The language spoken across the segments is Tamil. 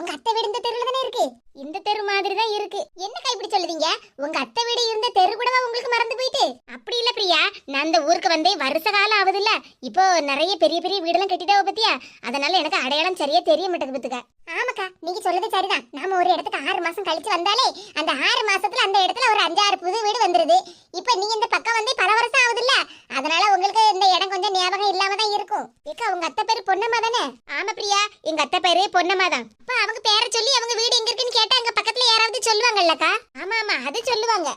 உங்க அத்தை வீடு இந்த தெருல தானே இருக்கு? இந்த தெரு மாதிரி தான் இருக்கு. என்னக்கா இப்படி சொல்லுவீங்க உங்க அத்தை வீடு இருந்த தெரு கூடவா உங்களுக்கு மறந்து போயிட்டு அப்படி இல்ல பிரியா நான் அந்த ஊருக்கு வந்தே வருஷ காலம் ஆகுது இல்ல இப்போ நிறைய பெரிய பெரிய வீடெல்லாம் கட்டிட்டாவ பத்தியா? அதனால எனக்கு அடையாளம் சரியா தெரிய மாட்டேங்குது பத்துக்க. ஆமாக்கா நீங்க சொல்றது சரிதான். நாம ஒரு இடத்துக்கு ஆறு மாசம் கழிச்சு வந்தாலே அந்த ஆறு மாசத்துல அந்த இடத்துல ஒரு அஞ்சாறு புது வீடு வந்துருது. இப்ப நீங்க இந்த பக்கம் வந்து பல வருஷம் ஆகுது இல்ல அதனால உங்களுக்கு இந்த இடம் கொஞ்சம் ஞாபகம் இல்லாம தான் இருக்கும். ஏக்கா உங்க அத்தை பேரு பொன்னம்மா தானே? ஆமா பிரியா எங்க அத்தை பேரு பொன்னம்மா தான். அப்ப அவங்க பேரை சொல்லி அவங்க வீடு எங்க இருக்குன்னு கேட்டா அங்க பக்கத்துல யாராவது சொல்லுவாங்கல்லக்கா? ஆமா ஆமா அது சொல்லுவாங்க.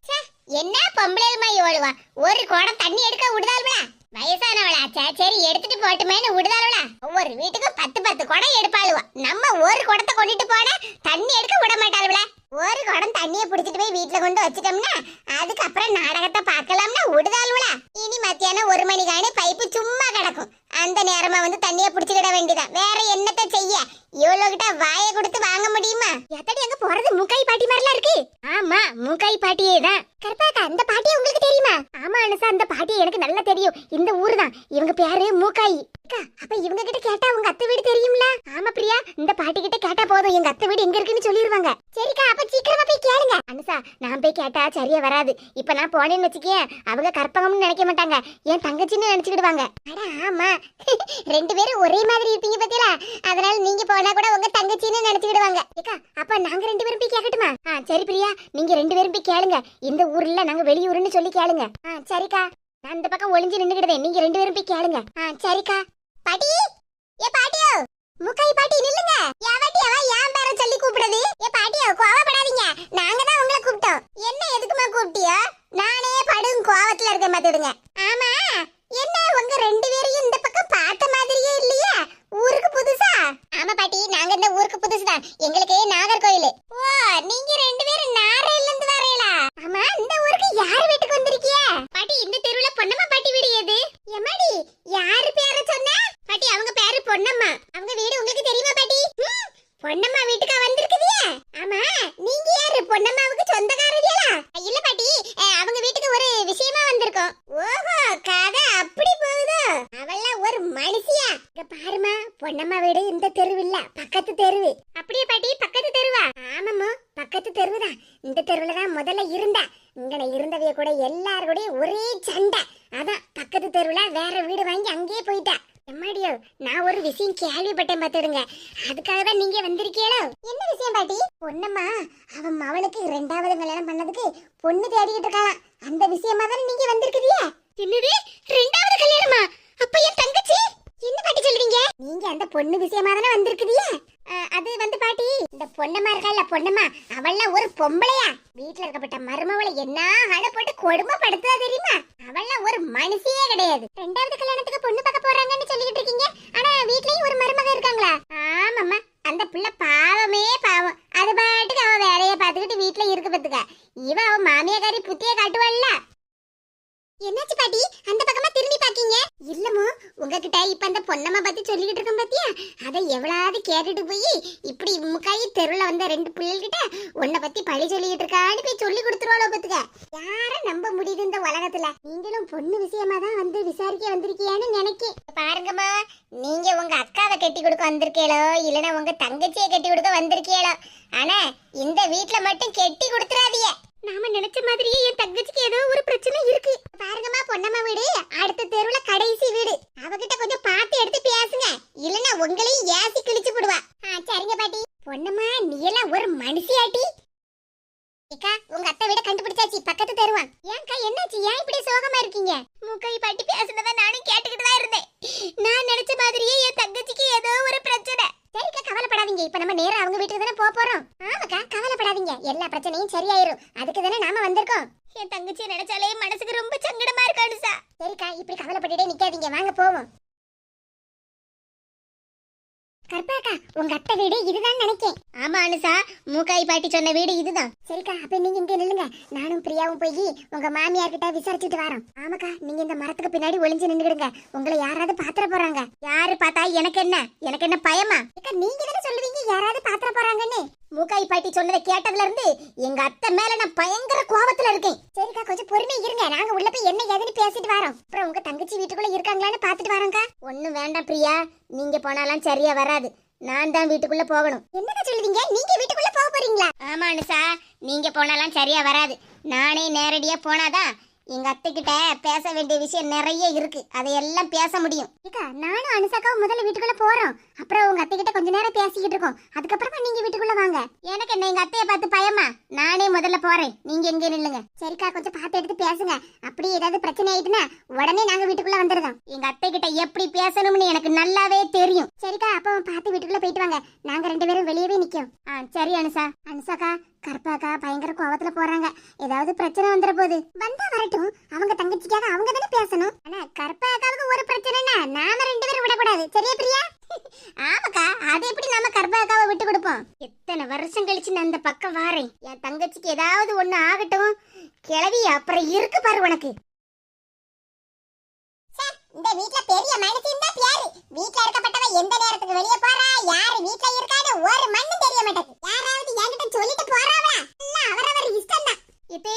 என்ன பொம்பளைமா இவளுவா ஒரு குடம் தண்ணி எடுக்க விடுதாள்வா வயசானவளா. சரி சரி எடுத்துட்டு போட்டுமேன்னு விடுதாள்வா ஒவ்வொரு வீட்டுக்கும் பத்து பத்து குடம் எடுப்பாளுவா. நம்ம ஒரு குடத்தை கொண்டுட்டு போனா தண்ணி எடுக்க விட மாட்டாளுவளா. ஒரு குடம் தண்ணியை பிடிச்சிட்டு போய் வீட்டுல கொண்டு வச்சுட்டோம்னா அதுக்கப்புறம் நாடகத்தை பார்க்கலாம்னா விடுதாள்வா இனி மத்தியானம் ஒரு மணிக்கான பைப்பு சும்மா கிடக்கும் அந்த நேரமா வந்து தண்ணியை பிடிச்சிக்கிட வேண்டியதான் வேற என்னத்தை செய்ய இவ்வளவு கிட்ட வாயை கொடுத்து வாங்க முடியுமா எத்தடி அங்க போறது மூக்காய் பாட்டி மாதிரிலாம் இருக்கு ஆமா மூக்காய் பாட்டியே தான் கருப்பாக்கா அந்த பாட்டி உங்களுக்கு தெரியுமா ஆமா அனுசா அந்த பாட்டி எனக்கு நல்லா தெரியும் இந்த ஊரு தான் இவங்க பேரு மூக்காய் அக்கா, அப்ப இவங்க கிட்ட கேட்டா உங்க அத்தை வீடு தெரியும்ல? ஆமா பிரியா இந்த பாட்டி கிட்ட கேட்டா போதும். எங்க அத்தை வீடு எங்க இருக்குன்னு சொல்லிடுவாங்க சரிக்கா அப்ப சீக்கிரமா போய் கேளுங்க. அனுசா நான் போய் கேட்டா சரியா வராது. இப்ப நான் போனேன்னு வச்சுக்கேன் அவங்க கற்பகம்னு நினைக்க மாட்டாங்க. என் தங்கச்சின்னு நினைச்சுக்கிடுவாங்க. அட ஆமா. ரெண்டு பேரும் ஒரே மாதிரி இருப்பீங்க பத்தியா அதனால நீங்க போனா கூட உங்க தங்கச்சின்னு நினைச்சுக்கிடுவாங்க. ஏக்கா அப்ப நாங்க ரெண்டு பேரும் போய் கேட்கட்டுமா? ஆ சரி பிரியா நீங்க ரெண்டு பேரும் போய் கேளுங்க. இந்த ஊர்ல நாங்க வெளியூர்னு சொல்லி கேளுங்க. ஆ சரிக்கா. நான் இந்த பக்கம் ஒளிஞ்சு நின்னுக்கிடுவேன். நீங்க ரெண்டு பேரும் போய் கேளுங்க. ஆ சரிக்கா. பாட்டி? ஏ பாட்டியோ முக்காய் பாட்டி நில்லுங்க. யாவாட்டி அவ ஏன் பேர சொல்லி கூப்பிடுது ஏ பாட்டியோ கோவப்படாதீங்க. நாங்க தான் உங்களை கூப்பிட்டோம். என்ன எதுக்குமா கூப்பிட்டியோ? நானே படும் கோவத்துல இருக்க பாத்துடுங்க ஆமா என்ன உங்க ரெண்டு பேரையும் இந்த பக்கம் பார்த்த மாதிரியே இல்லையா ஊருக்கு புதுசா ஆமா பாட்டி நாங்க இந்த ஊருக்கு புதுசுதான் எங்களுக்கு நாகர்கோயில் ஓ நீங்க ரெண்டு பேரும் நாரையில இருந்து வரீங்களா ஆமா இந்த ஊருக்கு யார் வீட்டுக்கு வந்திருக்கிய பாட்டி இந்த தெருவுல பொன்னம்மா பாட்டி வீடு எது எம்மாடி யாரு பேர சொன்ன பாட்டி அவங்க பேரு பொன்னம்மா அவங்க வீடு உங்களுக்கு தெரியுமா பாட்டி ம், பொன்னம்மா வீட்டுக்கா வந்திருக்குதியே ஆமா நீங்க யாரு பொன்னம்மாவுக்கு சொந்தக்காரரியா இல்ல பாட்டி அஹ், அவங்க வீட்டுக்கு ஒரு விஷயமா வந்திருக்கோம் ஓஹோ கதை அப்படி போகுதோ அவள்லாம் ஒரு மனுஷியா இங்க பாருமா பொன்னம்மா வீடு இந்த தெருவு இல்ல பக்கத்து தெருவு அப்படியே பாட்டி பக்கத்து தெருவா ஆமாம்மா தெருவு தான் இந்த தெருவில் தான் முதல்ல இருந்தா இங்கே இருந்தவைய கூட எல்லாரும் கூட ஒரே சண்டை. அதான் பக்கத்து தெருவில் வேற வீடு வாங்கி அங்கேயே போயிட்டா எம்மாடியோ நான் ஒரு விஷயம் கேள்விப்பட்டேன் பார்த்துடுங்க. அதுக்காக தான் நீங்க வந்திருக்கீங்களோ? என்ன விஷயம் பாட்டி? பொண்ணம்மா அவன் மவனுக்கு ரெண்டாவது கல்யாணம் பண்ணதுக்கு பொண்ணு தேடிக்கிட்டு இருக்காளாம். அந்த விஷயமா தானே நீங்க வந்திருக்குதியே என்னது? ரெண்டாவது கல்யாணமா? அப்ப என் தங்கச்சி? என்ன பாட்டி சொல்றீங்க? நீங்க அந்த பொண்ணு விஷயமா தானே வந்திருக்கிறீங்க? அது வந்து பாட்டி இந்த பொண்ணம்மா இருக்கா பொண்ணம்மா? பொம்பளையா? வீட்டுல இருக்கப்பட்ட மருமவளை என்ன அழ போட்டு கொடுமைப்படுத்துதா தெரியுமா அவள்லாம் ஒரு மனுஷியே கிடையாது ரெண்டாவது கல்யாணத்துக்கு பொண்ணு பார்க்க போறாங்கன்னு சொல்லிட்டு இருக்கீங்க ஆனா வீட்லயும் ஒரு மருமக இருக்காங்களா ஆமாம்மா அந்த புள்ள பாவமே பாவம் அது பாட்டுக்கு அவ வேலையை பார்த்துக்கிட்டு வீட்டுல இருக்கு பத்துக்க இவ அவ மாமியாக்காரி புத்திய காட்டுவாள்ல என்னாச்சு பாட்டி அந்த பக்கமா திரும்பி பாக்கீங்க இல்லமோ உங்ககிட்ட இப்ப அந்த பொன்னம்மா பத்தி சொல்லிக்கிட்டு இருக்கேன் பாத்தியா அதை எவ்வளவு கேட்டுட்டு போய் இப்படி முக்காயி இருந்த ரெண்டு பிள்ளைகிட்ட உன்னை பத்தி பழி சொல்லிட்டு இருக்கான்னு போய் சொல்லி கொடுத்துருவாளோ பத்துக்க யார நம்ப முடியுது இந்த உலகத்துல? நீங்களும் பொண்ணு விஷயமா தான் வந்து விசாரிக்க வந்திருக்கியான்னு நினைக்கேன் பாருங்கம்மா நீங்க உங்க அக்காவை கட்டி கொடுக்க வந்திருக்கீங்களோ இல்லனா உங்க தங்கச்சியை கட்டி கொடுக்க வந்திருக்கீங்களோ. ஆனா இந்த வீட்ல மட்டும் கெட்டி கொடுத்துறாதீங்க. நாம நினைச்ச மாதிரியே என் தங்கச்சிக்கு ஏதோ ஒரு பிரச்சனை இருக்கு பாருங்கம்மா பொன்னம்மா வீடு அடுத்த தெருவுல கடைசி வீடு அவகிட்ட கொஞ்சம் பார்த்து எடுத்து பேசுங்க இல்லனா உங்களையும் ஏசி கிழிச்சு போடுவா ஆ, சரிங்க பாட்டி பொன்னம்மா நீ எல்லாம் ஒரு மனுஷியாட்டி ஏக்கா உங்க அத்தை வீட கண்டுபிடிச்சாச்சு பக்கத்து தெருவான் ஏன்க்கா என்னாச்சு ஏன் இப்படி சோகமா இருக்கீங்க மூக்கை பாட்டி பேசுனத நானும் கேட்டுக்கிட்டு தான் இருந்தேன் நான் நினைச்ச மாதிரியே என் தங்கச்சிக்கு ஏதோ ஒரு பிரச்சனை. சரிக்கா கவலைப்படாதீங்க. இப்ப நம்ம நேரா அவங்க வீட்டுக்கு தானே போக போறோம். ஆமாக்கா கவலைப்படாதீங்க. எல்லா பிரச்சனையும் சரியாயிரும். அதுக்கு தானே நாம வந்திருக்கோம். என் தங்கச்சி நினைச்சாலே மனசு ரொம்ப சங்கடமா இருக்கு அனுசா சரிக்கா இப்படி கவலைப்பட்டுட்டே நிக்காதீங்க வாங்க போவோம் கற்பகா உங்க அத்தை வீடு இதுதான் நினைக்கேன் ஆமா அனுசா மூக்காய் பாட்டி சொன்ன வீடு இதுதான். சரிக்கா அப்ப நீங்க இங்க நில்லுங்க. நானும் பிரியாவும் போய் உங்க மாமியார் கிட்ட விசாரிச்சுட்டு வரோம். ஆமாக்கா நீங்க இந்த மரத்துக்கு பின்னாடி ஒளிஞ்சு நின்னுடுங்க உங்களை யாராவது பாத்திர போறாங்க. யாரு பார்த்தா எனக்கு என்ன? எனக்கு என்ன பயமா? அக்கா நீங்க தானே சொல்லுவீங்க யாராவது பாத்திர போறாங்கன்னு? மூக்காய் பாட்டி சொன்னதை கேட்டதுல இருந்து எங்க அத்தை மேல நான் பயங்கர கோபத்துல இருக்கேன். சரிக்கா கொஞ்சம் பொறுமை இருங்க. நாங்க உள்ள போய் என்ன ஏதுன்னு பேசிட்டு வரோம். அப்புறம் உங்க தங்கச்சி வீட்டுக்குள்ள இருக்காங்களான்னு பாத்துட்டு வரோம்க்கா. ஒண்ணும் வேண்டாம் பிரியா. நீங்க போனாலாம் சரியா வராது. நான் தான் வீட்டுக்குள்ள போகணும். என்னடா சொல்லுவீங்க நீங்க வீட்டுக்குள்ள போக போறீங்களா? ஆமா அனுசா நீங்க போனாலாம் சரியா வராது. நானே நேரடியா போனாதான் எங்க அத்தை கிட்ட பேச வேண்டிய விஷயம் நிறைய இருக்கு. அதையெல்லாம் பேச முடியும். ஏக்கா நானும் அனுசாக்காவும் முதல்ல வீட்டுக்குள்ள போறோம். அப்புறம் உங்க அத்தை கிட்ட கொஞ்ச நேரம் பேசிக்கிட்டு இருக்கோம். அதுக்கப்புறமா நீங்க வீட்டுக்குள்ள வாங்க. எனக்கு என்ன எங்க அத்தைய பார்த்து பயமா? நானே முதல்ல போறேன். நீங்க எங்க நில்லுங்க. சரிக்கா கொஞ்சம் பார்த்து எடுத்து பேசுங்க. அப்படி ஏதாவது பிரச்சனை ஆயிட்டுனா உடனே நாங்க வீட்டுக்குள்ள வந்துடுறோம் எங்க அத்தை கிட்ட எப்படி பேசணும்னு எனக்கு நல்லாவே தெரியும். சரிக்கா அப்போ பார்த்து வீட்டுக்குள்ள போயிட்டு வாங்க. நாங்க ரெண்டு பேரும் வெளியவே நிக்கோம் ஆ சரி அனுசா அனுசாக்கா கருப்பாக்கா பயங்கர கோவத்துல போறாங்க. ஏதாவது பிரச்சனை வந்துற போது வந்தா வரட்டும். அவங்க தங்கச்சிக்காக அவங்க தானே பேசணும். ஆனா கருப்பாக்காவுக்கு ஒரு பிரச்சனைனா நாம ரெண்டு பேரும் விடக்கூடாது. சரியா பிரியா? ஆமாக்கா அது எப்படி நாம கர்ப்பாக்காவை விட்டு கொடுப்போம்? எத்தனை வருஷம் கழிச்சு நான் அந்த பக்கம் வாரேன். என் தங்கச்சிக்கு ஏதாவது ஒண்ணு ஆகட்டும். கிளவி அப்புறம் இருக்கு பாரு உனக்கு. இந்த வீட்ல பெரிய மனுஷன் தான் பேரு வீட்ல இருக்கப்பட்டவ எந்த நேரத்துக்கு வெளிய போறா? யாரு வீட்ல இருக்கான்னு ஒரு மண்ணும் தெரிய மாட்டேங்குது. யாராவது என்கிட்ட சொல்லிட்டு போறாவா எல்லாம் அவரவர் இஷ்டம் தான். இது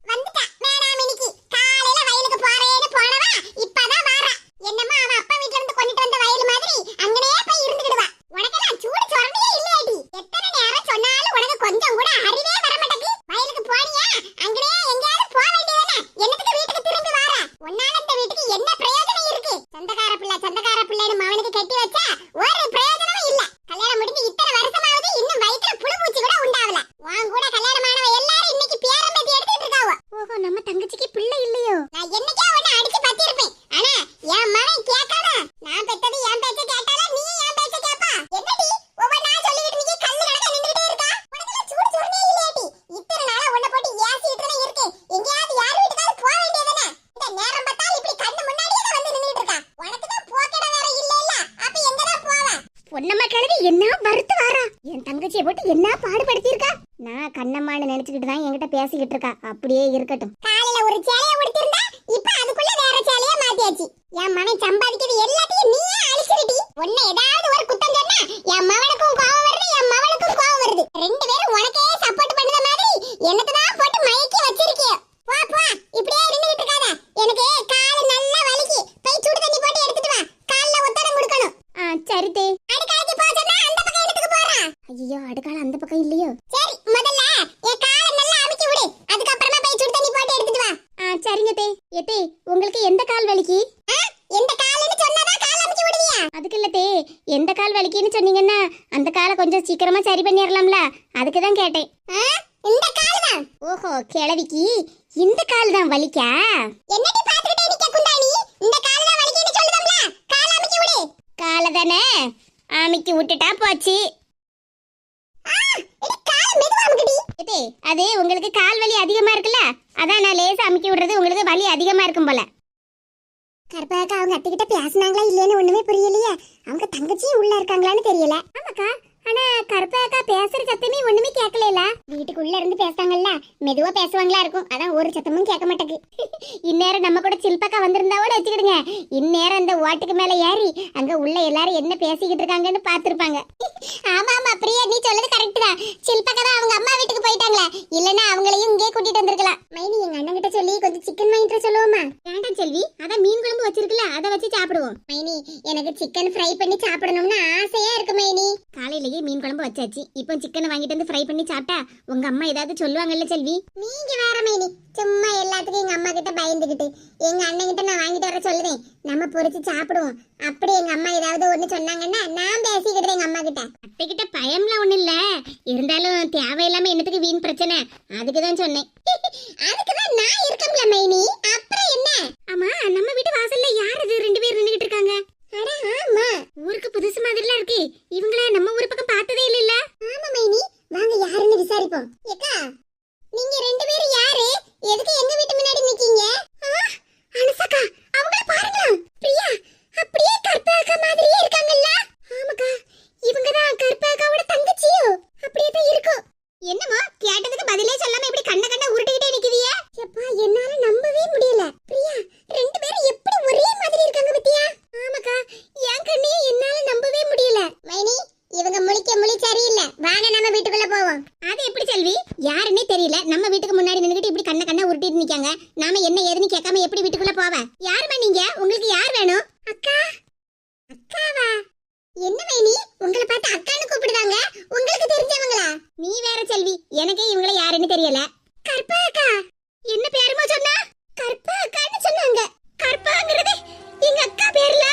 வந்துட்டா. மேடம் இன்னைக்கு. காலையில வயலுக்கு போறேன்னு போனவா? இப்பதான் வாரா. என்னமா அவன் அப்பா வீட்ல இருந்து கொண்டுட்டு வந்த வயல் மாதிரி அங்கனே போய் இருந்துக்கிடுவா உனக்கெல்லாம் சூடு சொரணையே இல்லையாடி எத்தனை நேரம் சொன்னாலும் உனக்கு கொஞ்சம் கூட அறிவே வர மாட்டேங்குது வயலுக்கு போனியா அங்கனே எங்கேயாவது போக வேண்டியதானே என்னத்துக்கு வீட்டுக்கு திரும்பி வார உன்னால இந்த வீட்டுக்கு என்ன பிரயோஜனம் இருக்கு சொந்தக்கார பிள்ளை சொந்தக்கார பிள்ளைன்னு மவனுக்கு கட்டி வச்சா ஒரு பிரயோஜனமும் இல்ல கல்யாணம் முடிஞ்சு இத்தனை வருஷமாவது இன்னும் வயித்துல புழு பூச்சி கூட உண்டாவல வாங்க கூட கல்யாணமானவ எல்லாரும் இன்னைக்கு பேரம்பேத்தி எடுத்துட்டு இருக்காவ ஓஹோ நம்ம தங்கச்சிக்கு பிள்ளை இல்லையோ நான் என்னைக்கா உன்னை அடிச்சு பத்திருப்பேன் ஆனா என் மகன் கேட்காத நான் பெத்தது என் பேச்ச கேட்டால நீ என் பேச்ச கேப்பா என்னடி ஒவ்வொரு நாள் சொல்லிட்டு நீ கல்லு கணக்க நின்னுட்டே இருக்கா உனக்கு சூடு சுருனே இல்லையாடி இத்தனை நாளா உன்னை போட்டு ஏசிட்டு தான் இருக்கு எங்கேயாவது யார் வீட்டுக்காவது போக வேண்டியதானே இந்த நேரம் பார்த்தால் இப்படி கண்ணு முன்னாடியே தான் வந்து நின்னுட்டு இருக்கா உனக்கு தான் போக்கட வேற இல்ல இல்ல அப்ப எங்க தான் போவ பொன்னம்மா கிழவி என்ன வருத்து வாரா என் தங்கச்சியை போட்டு என்ன பாடுபடுத்தியிருக்கா? நான் கண்ணம்மான்னு நினைச்சுக்கிட்டு தான் என்கிட்ட பேசிக்கிட்டு இருக்கா. அப்படியே இருக்கட்டும். காலையில ஒரு சேலை உடுத்திருந்தா இப்ப அதுக்குள்ள வேற சேலைய மாத்தியாச்சு என் மகன் சம்பாதிக்கிறது எல்லாத்தையும் நீயே அழிச்சிருடி உன்னை ஏதாவது ஒரு குத்தம் சொன்னா என் மவனுக்கும் கோவம் வருது என் மவனுக்கும் கோவம் வருது ரெண்டு பேரும் உனக்கே சப்போர்ட் பண்ணுத மாதிரி எனக்கு தான் போட்டு மயக்கி வச்சிருக்கிய போ போ இப்படியே இருந்துகிட்டு இருக்காத எனக்கு கால் நல்லா வலிக்கு போய் சுடு தண்ணி போட்டு எடுத்துட்டு வா கால்ல ஒத்தடம் கொடுக்கணும் ஆ சரி தே அடுக்காலைக்கு போ சொன்னா அந்த பக்கம் எடுத்துக்கு போறா அந்த பக்கம் இல்லையோ? சரி முதல்ல என் காலை நல்லா அமுக்கி விடு. அதுக்கப்புறமா போய் சுடு தண்ணி போட்டு எடுத்துட்டு வா. ஆ சரிங்க தே எத்தே உங்களுக்கு எந்த கால் வலிக்கு? எந்த கால்னு சொன்னாதான் கால் அமுக்கி விடுவியா? அதுக்கு இல்ல தே எந்த கால் வலிக்குன்னு சொன்னீங்கன்னா அந்த காலை கொஞ்சம் சீக்கிரமா சரி பண்ணிடலாம்ல அதுக்கு தான் கேட்டேன். இந்த கால் தான்? ஓஹோ கிழவிக்கு இந்த கால் தான் வலிக்கா? என்னடி பாத்துக்கிட்டே நிக்க குந்தாணி? இந்த கால் தான் வலிக்குன்னு சொல்லுதம்ல. கால் அமுக்கி விடு. காலை தானே? அமுக்கி விட்டுட்டா போச்சு. அது உங்களுக்கு கால் வலி அதிகமா இருக்குல்ல? அதான் நான் லேசா அமுக்கி விடுறது உங்களுக்கு வலி அதிகமா இருக்கும் போல. கருப்பாக்கா அவங்க அத்தைக்கிட்ட பேசுனாங்களா இல்லைன்னு ஒண்ணுமே புரியலையே. அவங்க தங்கச்சியும் உள்ள இருக்காங்களான்னு தெரியல. ஆமாக்கா ஆனா கருப்பாக்கா பேசுற சத்தமே ஒண்ணுமே கேட்கல வீட்டுக்குள்ள இருந்து பேசுறாங்கல்ல மெதுவா பேசுவாங்களா இருக்கும். அதான் ஒரு சத்தமும் கேட்க மாட்டேங்குது. இந்நேரம் நம்ம கூட சில்பக்கா வந்திருந்தாவோட வச்சுக்கிடுங்க. இந்நேரம் அந்த ஓட்டுக்கு மேல ஏறி அங்க உள்ள எல்லாரும் என்ன பேசிக்கிட்டு இருக்காங்கன்னு பாத்துருப்பாங்க ஆமா ஆமா பிரியா நீ சொல்றது கரெக்ட் தான். சில்பக்கா தான் அவங்க அம்மா வீட்டுக்கு போயிட்டாங்களே. இல்லனா அவங்களையும் இங்கே கூட்டிட்டு வந்திருக்கலாம். மைனி எங்க அண்ணன் கிட்ட சொல்லி கொஞ்சம் சிக்கன் வாங்கிட்டு சொல்லுவோமா? வேண்டாம் செல்வி அதான் மீன் குழம்பு வச்சிருக்கல அதை வச்சு சாப்பிடுவோம். மைனி எனக்கு சிக்கன் ஃப்ரை பண்ணி சாப்பிடணும்னு ஆசையா இருக்கு மைனி. காலையிலேயே மீன் குழம்பு வச்சாச்சு. இப்போ சிக்கனை வாங்கிட்டு வந்து ஃப்ரை பண்ணி சாப்பிட்டா உங்க அம்மா ஏதாவது சொல்லுவாங்கல்ல செல்வி? நீங்க வேற மைனி சும்மா எல்லாத்துக்கும் எங்க அம்மா கிட்ட பயந்துகிட்டு எங்க அண்ணன் கிட்ட நான் வாங்கிட்டு வர சொல்லுவேன் நம்ம பொரிச்சு சாப்பிடுவோம். அப்படி எங்க அம்மா ஏதாவது ஒண்ணு சொன்னாங்கன்னா நான் பேசிக்கிட்டேன் எங்க அம்மா கிட்ட. அத்தை கிட்ட பயம்லாம் ஒண்ணு இல்ல. இருந்தாலும் தேவையில்லாம என்னத்துக்கு வீண் பிரச்சனை? அதுக்கு தான் சொன்னேன். அதுக்கு தான் நான் இருக்கம்ல மைனி. அப்புறம் என்ன? ஆமா நம்ம வீட்டு வாசல்ல யார் இது ரெண்டு பேர் நின்னுகிட்டு இருக்காங்க. இருக்காங்க. நாம என்ன ஏதுன்னு கேட்காம எப்படி வீட்டுக்குள்ள போவேன் யாருமா நீங்க? உங்களுக்கு யார் வேணும்? அக்கா. அக்காவா? என்ன வேணி உங்களை பார்த்து அக்கான்னு கூப்பிடுதாங்க உங்களுக்கு தெரிஞ்சவங்களா? நீ வேற செல்வி. எனக்கே இவங்கள யாருன்னு தெரியல. கற்பா அக்கா. என்ன பேருமா சொன்னா? கற்பா அக்கான்னு சொன்னாங்க. கற்பாங்கிறது எங்க அக்கா பேர்ல?